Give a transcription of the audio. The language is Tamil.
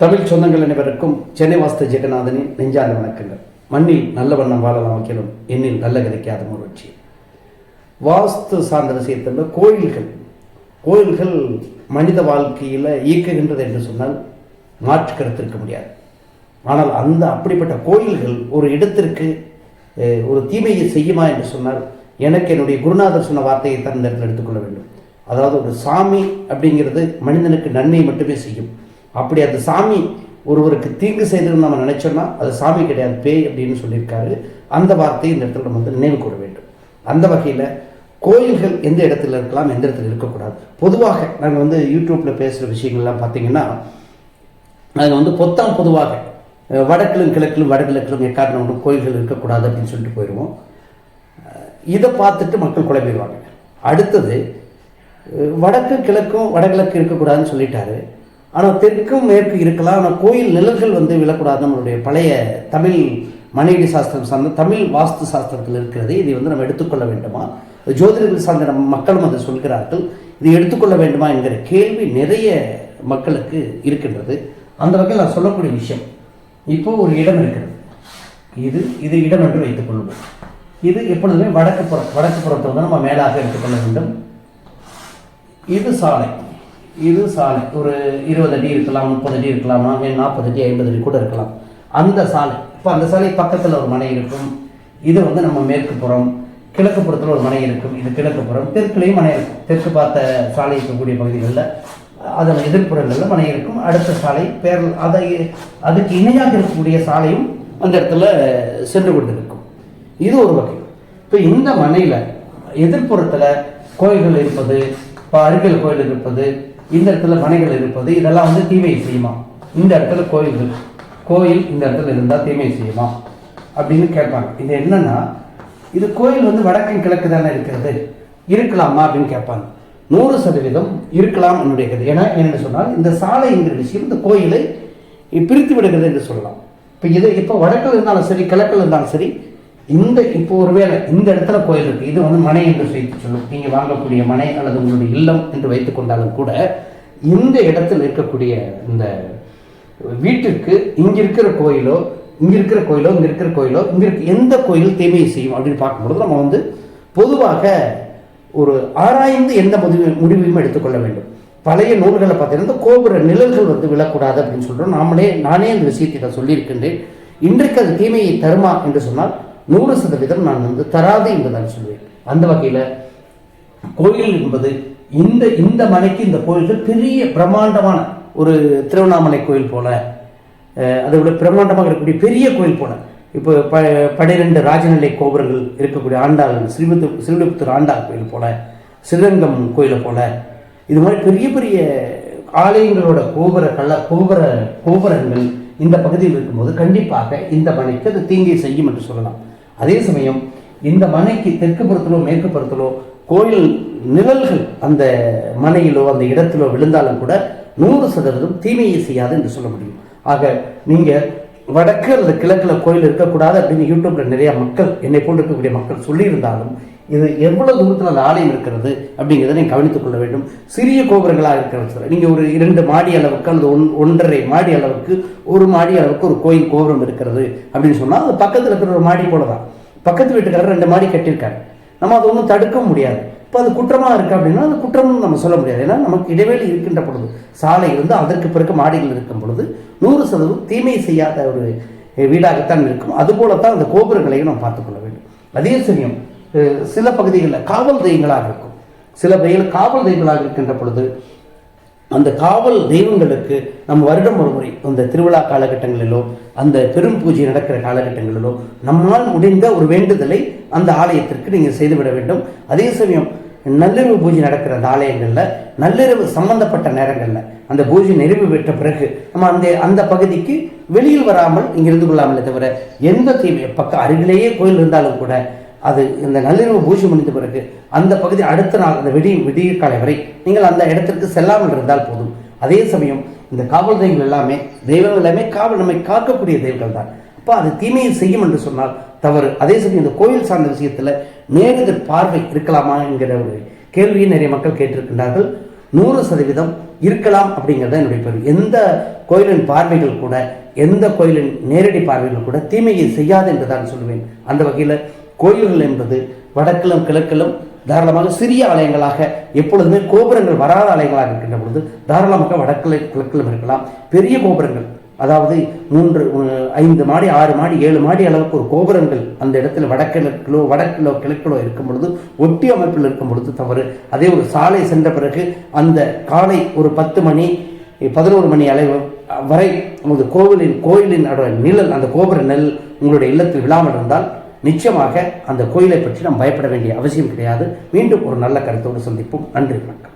தமிழ் சொந்தங்கள் அனைவருக்கும் சென்னை வாஸ்து ஜெகநாதனின் நெஞ்சார்ந்த வணக்கங்கள். மண்ணில் நல்ல வண்ணம் வாழலாம் வைக்கலும் எண்ணில் நல்ல கிடைக்காத முயற்சி வாஸ்து சார்ந்த விஷயத்தில் கோயில்கள். கோயில்கள் மனித வாழ்க்கையில் இயக்குகின்றது என்று சொன்னால் மாற்று கருத்து இருக்க முடியாது. ஆனால் அந்த அப்படிப்பட்ட கோயில்கள் ஒரு இடத்திற்கு ஒரு தீமையை செய்யுமா என்று சொன்னால் எனக்கு என்னுடைய குருநாதர் சொன்ன வார்த்தையை தான் இந்த இடத்துல எடுத்துக்கொள்ள வேண்டும். அதாவது ஒரு சாமி அப்படிங்கிறது மனிதனுக்கு நன்மை மட்டுமே செய்யும். அப்படி அந்த சாமி ஒருவருக்கு தீங்கு செய்ததுன்னு நம்ம நினச்சோம்னா அது சாமி கிடையாது பேய் அப்படின்னு சொல்லியிருக்காரு. அந்த வார்த்தையை இந்த இடத்துல நம்ம வந்து நினைவு கூற வேண்டும். அந்த வகையில் கோயில்கள் எந்த இடத்துல இருக்கலாம் எந்த இடத்துல இருக்கக்கூடாது. பொதுவாக நாங்கள் வந்து யூடியூப்பில் பேசுகிற விஷயங்கள்லாம் பார்த்தீங்கன்னா அதில் வந்து பொத்தாம் பொதுவாக வடக்கிலும் கிழக்கிலும் வடகிழக்கிலும் எக்காரணம் ஒன்றும் கோயில்கள் இருக்கக்கூடாது அப்படின்னு சொல்லிட்டு போயிடுவோம் இதை பார்த்துட்டு மக்கள் குழம்பிடுவாங்க அடுத்தது வடக்கு கிழக்கும் வடகிழக்கு இருக்கக்கூடாதுன்னு சொல்லிட்டாரு. ஆனால் தெற்கும் மேற்கு இருக்கலாம். ஆனால் கோயில் நிழல்கள் வந்து விழக்கூடாது நம்மளுடைய பழைய தமிழ் மனைவி சாஸ்திரம் சார்ந்த தமிழ் வாஸ்து சாஸ்திரத்தில் இருக்கிறது. இதை வந்து நம்ம எடுத்துக்கொள்ள வேண்டுமா? ஜோதிடர்கள் சார்ந்த நம்ம மக்களும் அதை சொல்கிறார்கள். இதை எடுத்துக்கொள்ள வேண்டுமா என்கிற கேள்வி நிறைய மக்களுக்கு இருக்கின்றது. அந்த வகையில் நான் சொல்லக்கூடிய விஷயம் இப்போ ஒரு இடம் இருக்கிறது. இது இது இடம் என்று வைத்துக் கொள்வோம். இது எப்பொழுதுமே வடக்கு புறம் வடக்கு புறத்தை வந்து நம்ம மேலாக எடுத்துக்கொள்ள வேண்டும். இது சாலை. இது சாலை. ஒரு இருபது அடி இருக்கலாம் முப்பது அடி இருக்கலாம் நாற்பது அடி ஐம்பது அடி கூட இருக்கலாம். அந்த சாலை இப்போ அந்த சாலை பக்கத்தில் ஒரு மனை இருக்கும். இது வந்து நம்ம மேற்கு புறம் கிழக்கு புறத்தில் ஒரு மனை இருக்கும். இது கிழக்கு புறம் தெற்குலேயும் மனை இருக்கும். தெற்கு பார்த்த சாலை இருக்கக்கூடிய பகுதிகளில் அதன் எதிர்ப்புறங்களில் மனை இருக்கும். அடுத்த சாலை பேர் அதை அதுக்கு இணையாக இருக்கக்கூடிய சாலையும் அந்த இடத்துல சென்று கொண்டிருக்கும். இது ஒரு வகை. இப்போ இந்த மனையில் எதிர்ப்புறத்தில் கோயில்கள் இருப்பது இப்போ அருகில் கோயில் இருப்பது இந்த இடத்துல மனைகள் இருப்பது இதெல்லாம் வந்து தீமை செய்யுமா? இந்த இடத்துல கோயில்கள் கோயில் இந்த இடத்துல இருந்தால் தீமை செய்யுமா? அப்படின்னு கேட்பாங்க. இது என்னன்னா இது கோயில் வந்து வடக்கு கிழக்கு தானே இருக்கிறது. இருக்கலாமா அப்படின்னு கேட்பாங்க. நூறு சதவீதம் இருக்கலாம் என்னுடைய கருத்து ஏன்னா என்னென்னு சொன்னால் இந்த சாலைங்கிற விஷயம் இந்த கோயிலை பிரித்து விடுகிறது என்று சொல்லலாம். இப்போ இது இப்போ வடக்கில் இருந்தாலும் சரி கிழக்கில் இருந்தாலும் சரி இந்த இப்போ ஒருவேளை இந்த இடத்துல கோயில் இருக்கு இது வந்து மனை என்று வைத்து சொல்லும். நீங்க வாங்கக்கூடிய மனை அல்லது உங்களுடைய இல்லம் என்று வைத்துக் கொண்டாலும் கூட இந்த இடத்தில் இருக்கக்கூடிய இந்த வீட்டிற்கு இங்க இருக்கிற கோயிலோ இங்க இருக்கிற கோயிலோ இங்க இருக்கிற கோயிலோ இங்க இருக்க எந்த கோயில் தீமையை செய்யும் அப்படின்னு பார்க்கும்பொழுது நம்ம வந்து பொதுவாக ஒரு ஆராய்ந்து எந்த முடிவு முடிவையும் எடுத்துக்கொள்ள வேண்டும். பழைய நூல்களை பார்த்தீங்கன்னா கோபுர நிழல்கள் வந்து விழக்கூடாது அப்படின்னு சொல்றோம். நாமளே நானே அந்த விஷயத்தை நான் சொல்லியிருக்கின்றேன். இன்றைக்கு அது தீமையை தருமா என்று சொன்னால் நூறு சதவீதம் நான் வந்து தராது என்று நான் சொல்வேன். அந்த வகையில் கோயில் என்பது இந்த இந்த மலைக்கு இந்த கோயில்கள் பெரிய பிரம்மாண்டமான ஒரு திருவண்ணாமலை கோயில் போல அதை விட பிரம்மாண்டமாக இருக்கக்கூடிய பெரிய கோயில் போல. இப்போ ப பனிரெண்டு ராஜநிலை கோபுரங்கள் இருக்கக்கூடிய ஆண்டாள் ஸ்ரீவித்து ஸ்ரீவிபுத்தூர் ஆண்டாள் கோயில் போல ஸ்ரீரங்கம் கோயிலை போல இது மாதிரி பெரிய பெரிய ஆலயங்களோட கோபுர கல்ல கோபுர கோபுரங்கள் இந்த பகுதியில் இருக்கும்போது கண்டிப்பாக இந்த மனைக்கு அது தீங்கை செய்யும் என்று சொல்லலாம். அதே சமயம் இந்த மனைக்கு தெற்கு புறத்திலோ மேற்கு புறத்திலோ கோயில் நிழல்கள் அந்த மனையிலோ அந்த இடத்திலோ விழுந்தாலும் கூட நூறு சதவீதம் தீமையை செய்யாது என்று சொல்ல முடியும். ஆக நீங்க வடக்கு அல்லது கிழக்கில் கோயில் இருக்கக்கூடாது அப்படின்னு யூடியூப்ல நிறைய மக்கள் என்னை போன்று இருக்கக்கூடிய மக்கள் சொல்லியிருந்தாலும் இது எவ்வளோ தூரத்தில் அந்த ஆலயம் இருக்கிறது அப்படிங்கிறத நீங்கள் கவனித்துக் கொள்ள வேண்டும். சிறிய கோபுரங்களாக இருக்கிறது நீங்கள் ஒரு இரண்டு மாடி அளவுக்கு அல்லது ஒன் ஒன்றரை மாடி அளவுக்கு ஒரு மாடி அளவுக்கு ஒரு கோயில் கோபுரம் இருக்கிறது அப்படின்னு சொன்னால் அது பக்கத்தில் இருக்கிற ஒரு மாடி போல தான் பக்கத்து வீட்டுக்காரர் ரெண்டு மாடி கட்டியிருக்காரு. நம்ம அதை ஒன்றும் தடுக்க முடியாது. இப்போ அது குற்றமாக இருக்குது அப்படின்னா அது குற்றம்னு நம்ம சொல்ல முடியாது. ஏன்னா நமக்கு இடைவெளி இருக்கின்ற பொழுது சாலை இருந்து அதற்கு பிறகு மாடிகள் இருக்கும் பொழுது நூறு சதவீதம் தீமை செய்யாத ஒரு வீடாகத்தான் இருக்கும். அதுபோலத்தான் அந்த கோபுரங்களையும் நாம் பார்த்துக்கொள்ள வேண்டும். அதே சமயம் சில பகுதிகளில் காவல் தெய்வங்களாக இருக்கும். சில பகுதிகளில் காவல் தெய்வங்களாக இருக்கின்ற பொழுது அந்த காவல் தெய்வங்களுக்கு நம்ம வருடம் ஒரு முறை அந்த திருவிழா காலகட்டங்களிலோ அந்த பெரும் பூஜை நடக்கிற காலகட்டங்களிலோ நம்மால் முடிந்த ஒரு வேண்டுதலை அந்த ஆலயத்திற்கு நீங்கள் செய்துவிட வேண்டும். அதே சமயம் நள்ளிரவு பூஜை நடக்கிற அந்த ஆலயங்களில் நள்ளிரவு சம்பந்தப்பட்ட நேரங்களில் அந்த பூஜை நிறைவு பெற்ற பிறகு நம்ம அந்த அந்த பகுதிக்கு வெளியில் வராமல் இங்கே இருந்து கொள்ளாமலே தவிர எந்த தீமை பக்கம் அருகிலேயே கோயில் இருந்தாலும் கூட அது இந்த நள்ளிரவு பூஜை முடிந்த பிறகு அந்த பகுதி அடுத்த நாள் அந்த விடிய விடிய காலை வரை நீங்கள் அந்த இடத்திற்கு செல்லாமல் இருந்தால் போதும். அதே சமயம் இந்த காவல் தெய்வங்கள் எல்லாமே தெய்வங்கள் எல்லாமே காவல் நம்மை காக்கக்கூடிய தெய்வங்கள் தான். அப்போ அது தீமையை செய்யும் என்று சொன்னால் தவறு. அதே சமயம் இந்த கோயில் சார்ந்த விஷயத்தில் நேரெதிர் பார்வை இருக்கலாமா என்கிற ஒரு கேள்வியை நிறைய மக்கள் கேட்டிருக்கின்றார்கள். நூறு சதவீதம் இருக்கலாம் அப்படிங்கிறத என்னுடைய பெரும் எந்த கோயிலின் பார்வைகள் கூட எந்த கோயிலின் நேரடி பார்வைகள் கூட தீமையை செய்யாது என்று தான் சொல்லுவேன். அந்த வகையில் கோயில்கள் என்பது வடக்கிலும் கிழக்கிலும் தாராளமாக சிறிய ஆலயங்களாக எப்பொழுதுமே கோபுரங்கள் வராத ஆலயங்களாக இருக்கின்ற பொழுது தாராளமாக வடக்கில் கிழக்கிலும் இருக்கலாம். பெரிய கோபுரங்கள் அதாவது மூன்று ஐந்து மாடி ஆறு மாடி ஏழு மாடி அளவுக்கு ஒரு கோபுரங்கள் அந்த இடத்துல வடக்கிழக்கிலோ வடக்கிலோ கிழக்கிலோ இருக்கும் பொழுது ஒட்டி அமைப்பில் இருக்கும் பொழுது தவறு. அதே ஒரு சாலை சென்ற பிறகு அந்த காலை ஒரு பத்து மணி பதினோரு மணி அளவு வரை உங்களது கோவிலின் கோயிலின் நிழல் அந்த கோபுர நெல் உங்களுடைய இல்லத்தில் விழாமல் இருந்தால் நிச்சயமாக அந்த கோயிலை பற்றி நாம் பயப்பட வேண்டிய அவசியம் கிடையாது. மீண்டும் ஒரு நல்ல கருத்தோடு சந்திப்போம். நன்றி வணக்கம்.